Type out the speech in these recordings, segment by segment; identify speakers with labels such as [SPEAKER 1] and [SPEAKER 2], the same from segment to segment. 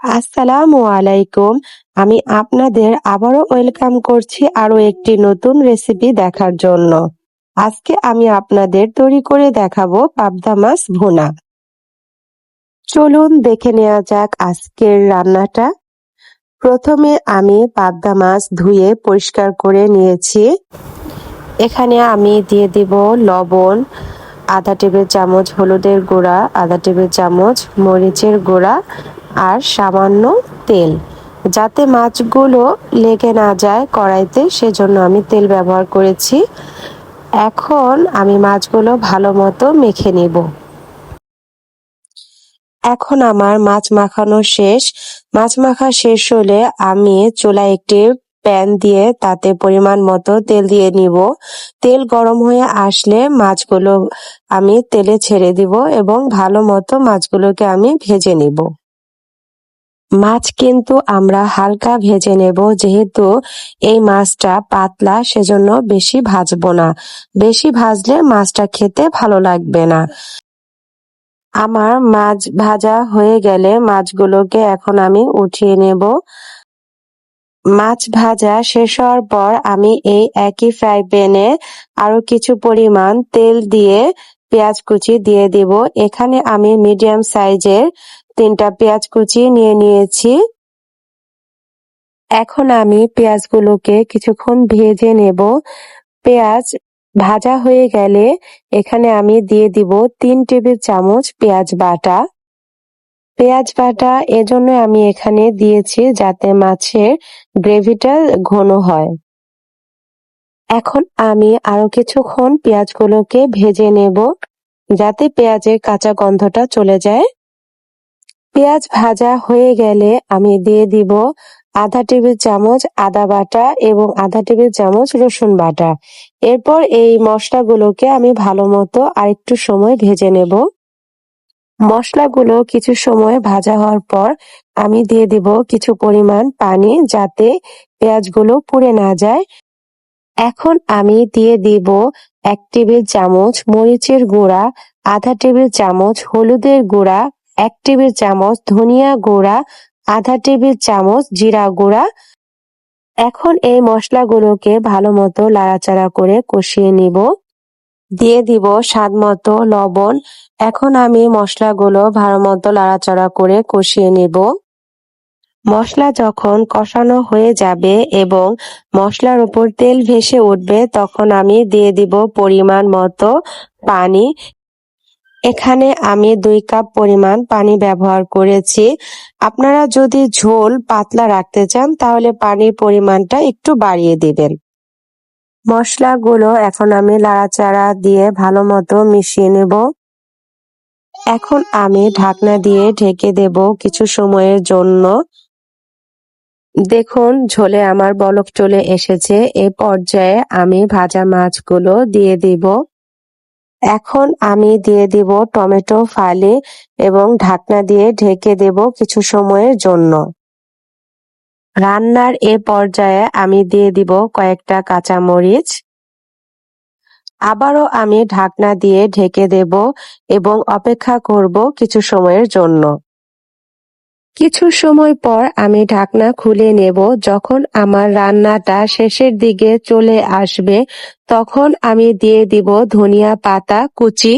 [SPEAKER 1] আসসালামু আলাইকুম। আমি আপনাদের আবারও ওয়েলকাম করছি আরও একটি নতুন রেসিপি দেখার জন্য। আজকে আমি আপনাদের তৈরি করে দেখাবো পাবদা মাছ ভুনা। চলুন দেখে নেওয়া যাক আজকের রান্নাটা। প্রথমে আমি পাবদা মাছ ধুয়ে পরিষ্কার করে নিয়েছি। এখানে আমি দিয়ে দিব লবণ আধা টেবিল চামচ হলুদের গুঁড়া, আধা টেবিল চামচ মরিচের গুঁড়া আর সামান্য তেল। যাতে মাছগুলো লেগে না যায় কড়াইতে, সেজন্য আমি তেল ব্যবহার করেছি। এখন আমি মাছগুলো ভালো মতো মেখে নিব। এখন আমার মাছ মাখানো শেষ। মাছ মাখা শেষ হলে আমি চুলায় একটি প্যান দিয়ে তাতে পরিমাণ মতো তেল দিয়ে নিব। তেল গরম হয়ে আসলে মাছগুলো আমি তেলে ছেড়ে দিব এবং ভালো মতো মাছগুলোকে আমি ভেজে নিব। মাছ কিন্তু আমরা হালকা ভেজে নেব, যেহেতু এই মাছটা পাতলা, সেজন্য বেশি ভাজবো না। বেশি ভাজলে মাছটা খেতে ভালো লাগবে না। আমার মাছ ভাজা হয়ে গেলে মাছগুলোকে এখন আমি উঠিয়ে নেব। মাছ ভাজা শেষ হওয়ার পর আমি এই একই ফ্রাই প্যানে আরও কিছু পরিমাণ তেল দিয়ে পেঁয়াজ কুচি দিয়ে দিব। এখানে আমি মিডিয়াম সাইজের তিনটা পেঁয়াজ কুচি নিয়ে নিয়েছি। এখন আমি পেঁয়াজগুলোকে কিছুক্ষণ ভেজে নেব। পেঁয়াজ ভাজা হয়ে গেলে এখানে আমি দিয়ে দিব তিন টেবিল চামচ পেঁয়াজ বাটা। পেঁয়াজ বাটা এজন্য আমি এখানে দিয়েছি যাতে মাছের গ্রেভিটা ঘন হয়। এখন আমি আরও কিছুক্ষণ পেঁয়াজগুলোকে ভেজে নেব যাতে পেঁয়াজের কাঁচা গন্ধটা চলে যায়। পেঁয়াজ ভাজা হয়ে গেলে আমি দিয়ে দিব আধা টেবিল চামচ আদা বাটা এবং আধা টেবিল চামচ রসুন বাটা। এরপর এই মশলাগুলোকে আমি ভালো মতো আরেকটু সময় ভেজে নেব। মশলাগুলো কিছু সময় ভাজা হওয়ার পর আমি দিয়ে দিব কিছু পরিমাণ পানি যাতে পেঁয়াজগুলো পুড়ে না যায়। এখন আমি দিয়ে দিব এক টেবিল চামচ মরিচের গুঁড়া, আধা টেবিল চামচ হলুদের গুঁড়া, এক টেবিল চামচ ধনিয়া গুঁড়া, আধা টেবিল চামচ জিরা গুঁড়া। এখন এই মশলাগুলোকে ভালো মতো লাড়াচাড়া করে কষিয়ে নিব। দিয়ে দিব স্বাদ মতো লবণ। এখন আমি মশলাগুলো ভালো মতো লাড়াচাড়া করে কষিয়ে নিব। মশলা যখন কষানো হয়ে যাবে এবং মশলার উপর তেল ভেসে উঠবে, তখন আমি দিয়ে দিব পরিমাণ মতো পানি। এখানে আমি দুই কাপ পরিমাণ পানি ব্যবহার করেছি। আপনারা যদি ঝোল পাতলা রাখতে চান, তাহলে পানির পরিমাণটা একটু বাড়িয়ে দিবেন। মশলাগুলো এখন আমি লাড়াচাড়া দিয়ে ভালো মতো মিশিয়ে নেব। এখন আমি ঢাকনা দিয়ে ঢেকে দেব কিছু সময়ের জন্য। দেখুন, ঝোলে আমার বলক চলে এসেছে। এ পর্যায়ে আমি ভাজা মাছগুলো দিয়ে দিব। এখন আমি দিয়ে দিব টমেটো ফালি এবং ঢাকনা দিয়ে ঢেকে দেব কিছু সময়ের জন্য। রান্নার এ পর্যায়ে আমি দিয়ে দিব কয়েকটা কাঁচা মরিচ আবারও আমি ঢাকনা দিয়ে ঢেকে দেব এবং অপেক্ষা করব কিছু সময়ের জন্য। কিছু সময় পর আমি ঢাকনা খুলে নেব। যখন আমার রান্নাটা শেষের দিকে চলে আসবে, তখন আমি দিয়ে দিব ধনিয়া পাতা, কুচি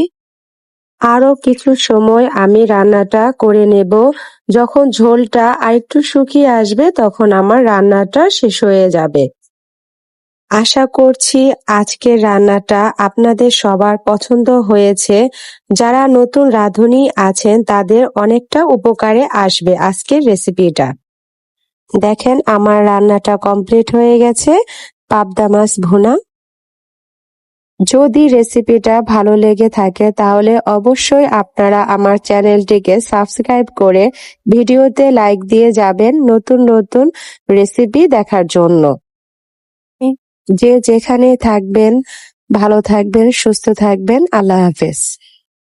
[SPEAKER 1] আরও কিছু সময় আমি রান্নাটা করে নেব। যখন ঝোলটা আরেকটু শুকিয়ে আসবে, তখন আমার রান্নাটা শেষ হয়ে যাবে। আশা করছি আজকের রান্নাটা আপনাদের সবার পছন্দ হয়েছে। যারা নতুন রাঁধুনি আছেন, তাদের অনেকটা উপকারে আসবে আজকের রেসিপিটা। দেখেন, আমার রান্নাটা কমপ্লিট হয়ে গেছে। পাবদা মাছ ভুনা। যদি রেসিপিটা ভালো লেগে থাকে, তাহলে অবশ্যই আপনারা আমার চ্যানেলটিকে সাবস্ক্রাইব করে ভিডিওতে লাইক দিয়ে যাবেন নতুন নতুন রেসিপি দেখার জন্য। যে যেখানে থাকবেন, ভালো থাকবেন, সুস্থ থাকবেন, আল্লাহ হাফেজ।